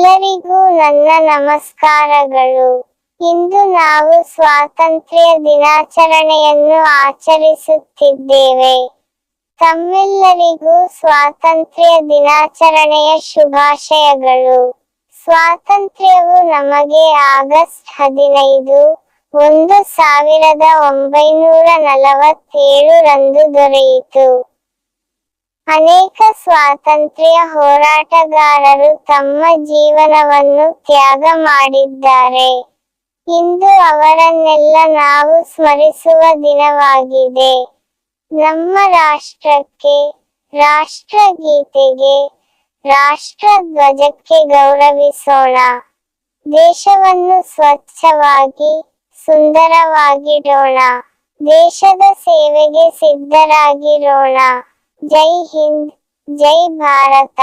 ಎಲ್ಲರಿಗೂ ನನ್ನ ನಮಸ್ಕಾರಗಳು. ಇಂದು ನಾವು ಸ್ವಾತಂತ್ರ್ಯ ದಿನಾಚರಣೆಯನ್ನು ಆಚರಿಸುತ್ತಿದ್ದೇವೆ. ತಮ್ಮೆಲ್ಲರಿಗೂ ಸ್ವಾತಂತ್ರ್ಯ ದಿನಾಚರಣೆಯ ಶುಭಾಶಯಗಳು. ಸ್ವಾತಂತ್ರ್ಯವು ನಮಗೆ ಆಗಸ್ಟ್ ಹದಿನೈದು ಒಂದು ಸಾವಿರದ ಒಂಬೈನೂರ ನಲವತ್ತೇಳು ರಂದು ದೊರೆಯಿತು. ಅನೇಕ ಸ್ವಾತಂತ್ರ್ಯ ಹೋರಾಟಗಾರರು ತಮ್ಮ ಜೀವನವನ್ನು ತ್ಯಾಗ ಮಾಡಿದ್ದಾರೆ. ಇಂದು ಅವರನ್ನೆಲ್ಲ ನಾವು ಸ್ಮರಿಸುವ ದಿನವಾಗಿದೆ. ನಮ್ಮ ರಾಷ್ಟ್ರಕ್ಕೆ, ರಾಷ್ಟ್ರಗೀತೆಗೆ, ರಾಷ್ಟ್ರಧ್ವಜಕ್ಕೆ ಗೌರವಿಸೋಣ. ದೇಶವನ್ನು ಸ್ವಚ್ಛವಾಗಿ, ಸುಂದರವಾಗಿಡೋಣ. ದೇಶದ ಸೇವೆಗೆ ಸಿದ್ಧರಾಗಿರೋಣ. जय हिंद जय भारत।